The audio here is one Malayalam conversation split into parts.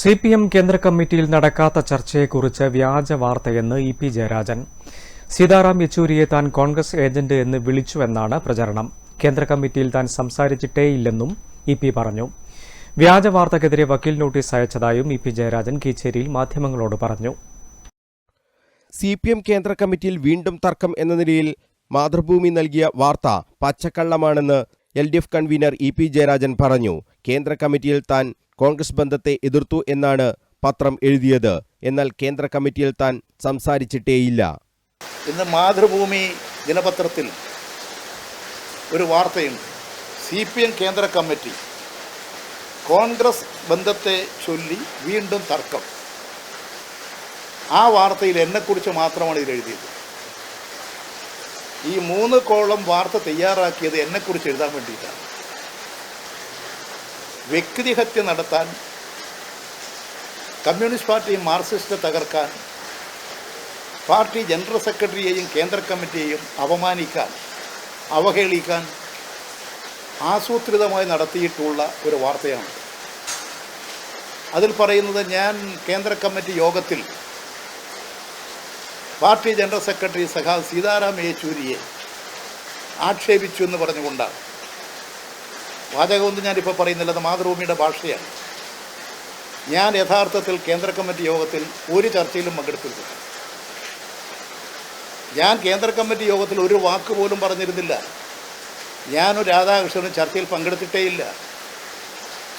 സി പി എം കേന്ദ്ര കമ്മിറ്റിയിൽ നടക്കാത്ത ചർച്ചയെക്കുറിച്ച് വ്യാജ വാർത്തയെന്ന് ഇ പി ജയരാജൻ. സീതാറാം യെച്ചൂരിയെ താൻ കോൺഗ്രസ് ഏജന്റ് എന്ന് വിളിച്ചുവെന്നാണ് പ്രചരണം. കേന്ദ്ര കമ്മിറ്റിയിൽ താൻ സംസാരിച്ചിട്ടേയില്ലെന്നും ഇ പി പറഞ്ഞു. വ്യാജ വാർത്തക്കെതിരെ വക്കീൽ നോട്ടീസ് അയച്ചതായും ഇ പി ജയരാജൻ കീച്ചേരിയിൽ മാധ്യമങ്ങളോട് പറഞ്ഞു. സി പി എം കേന്ദ്ര കമ്മിറ്റിയിൽ വീണ്ടും തർക്കം എന്ന നിലയിൽ മാതൃഭൂമി നൽകിയ വാർത്ത പച്ചക്കള്ളമാണെന്ന് L D F convener E P Jayarajan പറഞ്ഞു. കേന്ദ്ര കമ്മിറ്റിയിൽ താൻ കോൺഗ്രസ് ബന്ധത്തെ എതിർത്തു എന്നാണ് പത്രം എഴുതിയത്. എന്നാൽ കേന്ദ്ര കമ്മിറ്റിയിൽ താൻ സംസാരിച്ചിട്ടേയില്ല. ഇന്ന് മാതൃഭൂമി ദിനപത്രത്തിൽ ഒരു വാർത്തയുണ്ട് സി പി എം കേന്ദ്ര കമ്മിറ്റി കോൺഗ്രസ് ബന്ധത്തെ ചൊല്ലി വീണ്ടും തർക്കം. ആ വാർത്തയിൽ എന്നെക്കുറിച്ച് മാത്രമാണ് ഇതിൽ എഴുതിയത്. ഈ മൂന്ന് കോളം വാർത്ത തയ്യാറാക്കിയത് എന്നെക്കുറിച്ച് എഴുതാൻ വേണ്ടിയിട്ടാണ്. വ്യക്തിഹത്യ നടത്താൻ കമ്മ്യൂണിസ്റ്റ് പാർട്ടിയും മാർക്സിസ്റ്റ് തകർക്കാൻ പാർട്ടി ജനറൽ സെക്രട്ടറിയെയും കേന്ദ്ര കമ്മിറ്റിയെയും അപമാനിക്കാൻ അവഹേളിക്കാൻ ആസൂത്രിതമായി നടത്തിയിട്ടുള്ള ഒരു വാർത്തയാണ്. അതിൽ പറയുന്നത് ഞാൻ കേന്ദ്ര കമ്മിറ്റി യോഗത്തിൽ പാർട്ടി ജനറൽ സെക്രട്ടറി സഖാവ് സീതാറാം യെച്ചൂരിയെ ആക്ഷേപിച്ചു എന്ന് പറഞ്ഞുകൊണ്ടാണ്. വാചകമൊന്നും ഞാനിപ്പോൾ പറയുന്നില്ല മാതൃഭൂമിയുടെ ഭാഷയാണ്. ഞാൻ യഥാർത്ഥത്തിൽ കേന്ദ്ര കമ്മിറ്റി യോഗത്തിൽ ഒരു ചർച്ചയിലും പങ്കെടുത്തിട്ടില്ല ഞാൻ കേന്ദ്ര കമ്മിറ്റി യോഗത്തിൽ ഒരു വാക്ക് പോലും പറഞ്ഞിരുന്നില്ല. ഞാനും രാധാകൃഷ്ണനും ചർച്ചയിൽ പങ്കെടുത്തിട്ടേയില്ല.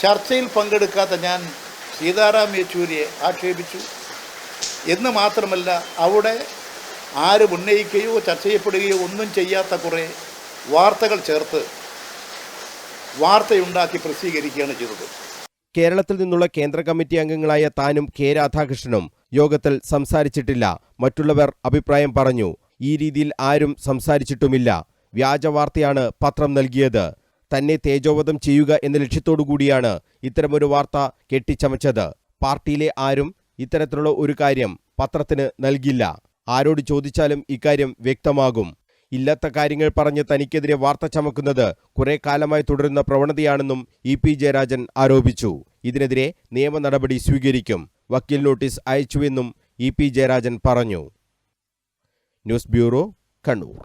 ചർച്ചയിൽ പങ്കെടുക്കാത്ത ഞാൻ സീതാറാം യെച്ചൂരിയെ ആക്ഷേപിച്ചു. എന്ന് മാത്രമല്ല അവിടെ ആരും ഉന്നയിക്കുകയോ ചർച്ച ചെയ്യപ്പെടുകയോ ഒന്നും ചെയ്യാത്ത കുറേ വാർത്തകൾ ചേർത്ത് വാർത്തയുണ്ടാക്കി പ്രസിദ്ധീകരിക്കുകയാണ് ചെയ്തത്. കേരളത്തിൽ നിന്നുള്ള കേന്ദ്ര കമ്മിറ്റി അംഗങ്ങളായ താനും കെ രാധാകൃഷ്ണനും യോഗത്തിൽ സംസാരിച്ചിട്ടില്ല. മറ്റുള്ളവർ അഭിപ്രായം പറഞ്ഞു. ഈ രീതിയിൽ ആരും സംസാരിച്ചിട്ടുമില്ല. വ്യാജവാർത്തയാണ് പത്രം നൽകിയത്. തന്നെ തേജോവധം ചെയ്യുക എന്ന ലക്ഷ്യത്തോടുകൂടിയാണ് ഇത്തരമൊരു വാർത്ത കെട്ടിച്ചമച്ചത്. പാർട്ടിയിലെ ആരും ഇത്തരത്തിലുള്ള ഒരു കാര്യം പത്രത്തിന് നൽകില്ല. ആരോട് ചോദിച്ചാലും ഇക്കാര്യം വ്യക്തമാകും. ഇല്ലാത്ത കാര്യങ്ങൾ പറഞ്ഞ് തനിക്കെതിരെ വാർത്ത ചമക്കുന്നത് കുറെ കാലമായി തുടരുന്ന പ്രവണതയാണെന്നും ഇ പി ജയരാജൻ ആരോപിച്ചു. ഇതിനെതിരെ നിയമ നടപടി സ്വീകരിക്കും വക്കീൽ നോട്ടീസ് അയച്ചുവെന്നും ഇ പി ജയരാജൻ പറഞ്ഞു. News bureau Kannur.